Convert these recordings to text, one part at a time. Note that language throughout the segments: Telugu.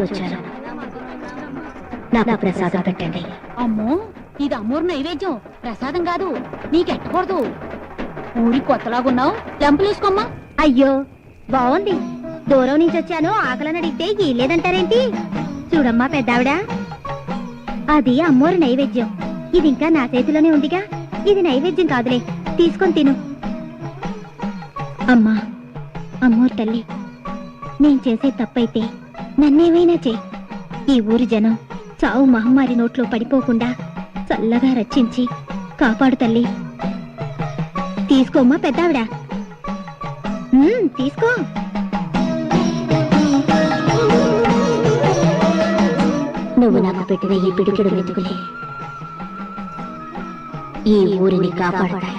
నుంచి వచ్చాను. నాకు ప్రసాదం పెట్టండి. అమ్మో ఇది అమ్మోరు నైవేద్యం. ప్రసాదం కాదు నీకెట్టకూడదు ఊరి కొత్తలాగున్నావు లెంపలేసుకోమ్మా అయ్యో బాగుంది దూరం నుంచి వచ్చాను ఆకలని అడిగితే లేదంటారేంటి? చూడమ్మా పెద్దావిడ. అది అమ్మోరు నైవేద్యం. ఇది ఇంకా నా చేతిలోనే ఉందిగా. ఇది నైవేద్యం కాదులే తీసుకొని తిను. అమ్మా అమ్మోరు తల్లి నేను చేసే తప్పైతే నన్నేమైనా చేయి. ఈ ఊరి జనం చావు మహమ్మారి నోట్లో పడిపోకుండా చల్లగా రక్షించి కాపాడు తల్లి. తీసుకోమ్మా పెద్దావిడ. తీసుకో. నువ్వు నాకు పెట్టిన ఈ పిడికిడు వెతుకులే. ఈ ఊరిని కాపాడతాయి.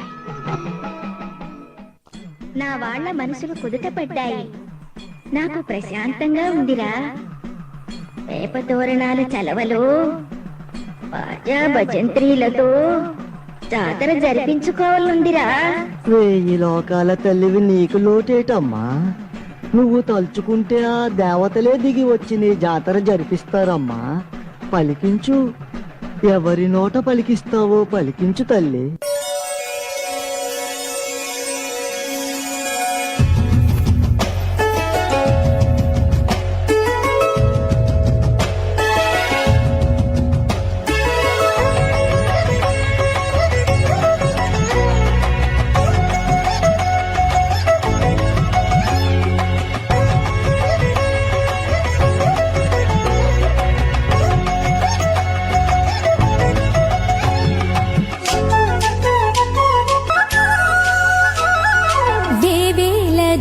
నా వాళ్ళ మనసులు కుదుట పడ్డాయి. నాకు ప్రశాంతంగా ఉందిరా. వేప తోరణాల చలవలు బాజా భజంత్రీలతో జాతర జరిపించుకోవాలందిరా. వెయ్యి లోకాల తల్లివి నీకు లోటేటమ్మా. నువ్వు తలుచుకుంటే ఆ దేవతలే దిగి వచ్చి నీ జాతర జరిపిస్తారమ్మా. పలికించు. ఎవరి నోట పలికిస్తావో పలికించు తల్లి.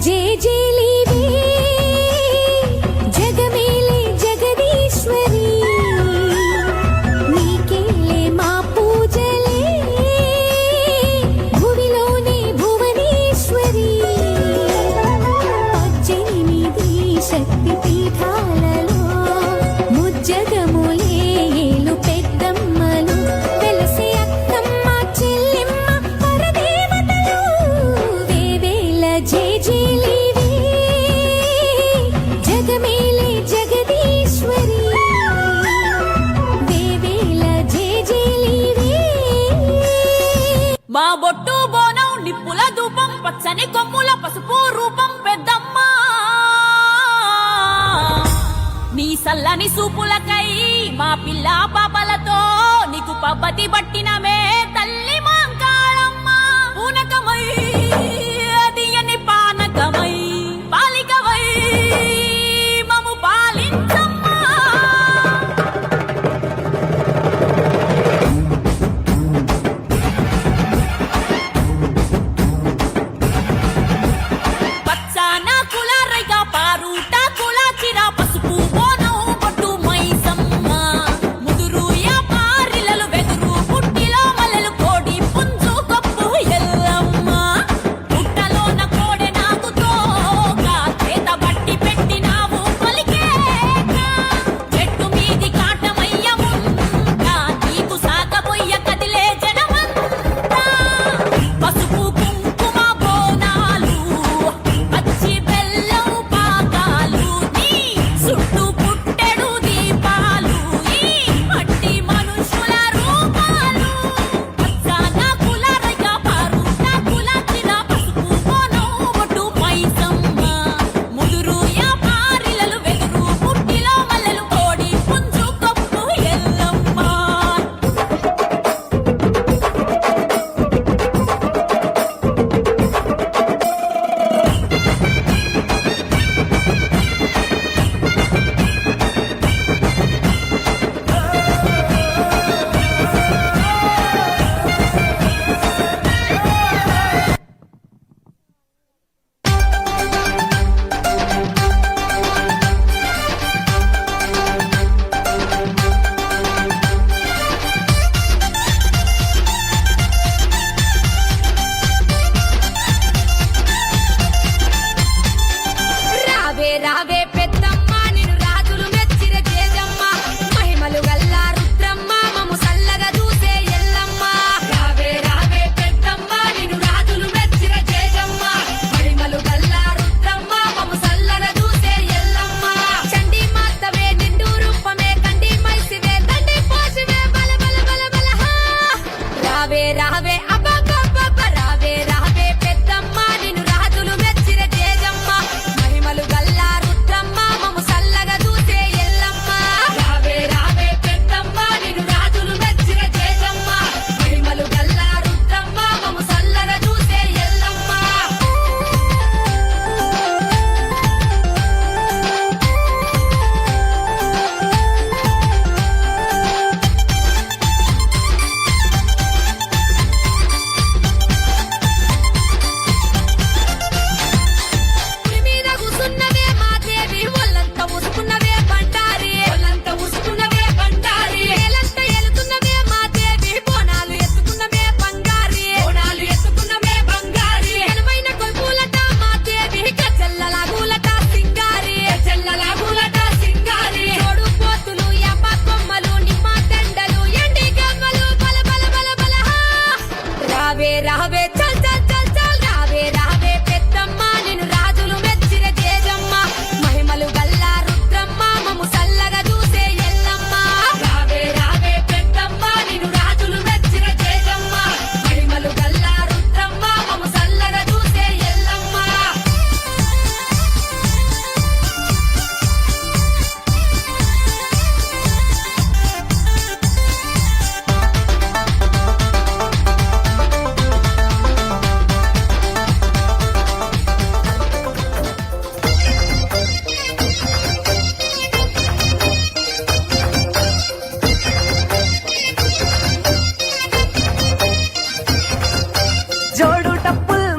যে যে పచ్చని కొమ్ముల పసుపు రూపం పెద్దమ్మ. నీ సల్లని సూపులకై మా పిల్ల పాపలతో నీకు పబ్బతి పట్టినమే suave. esperaba.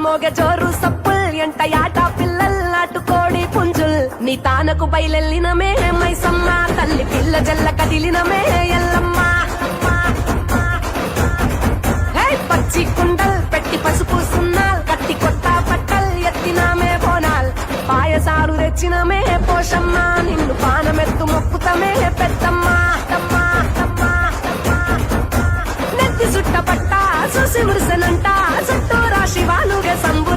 జోరు సప్పుల్ ఎంట యాట పిల్లల్ నాటుకోడి పుంజుల్. నీ తానకు బయలెల్లినమే మైసమ్మ తల్లి పిల్ల జల్ల కదిలినమే ఎల్లమ్మ హే, పచ్చి కుండల్ పెట్టి పసుపు సున్నాల్ కట్టి కొత్త పట్టల్ ఎత్తినామే పోనాల్ పాయసారు తెచ్చినమే పోషమ్మ నిన్ను పానమెత్తు మొక్కుతమే పెద్దమ్మ నెత్తి సుట్ట పట్ట మురిసెనంటా ఉరుసనంట చుట్టూ రాశి వాలుగే సంబు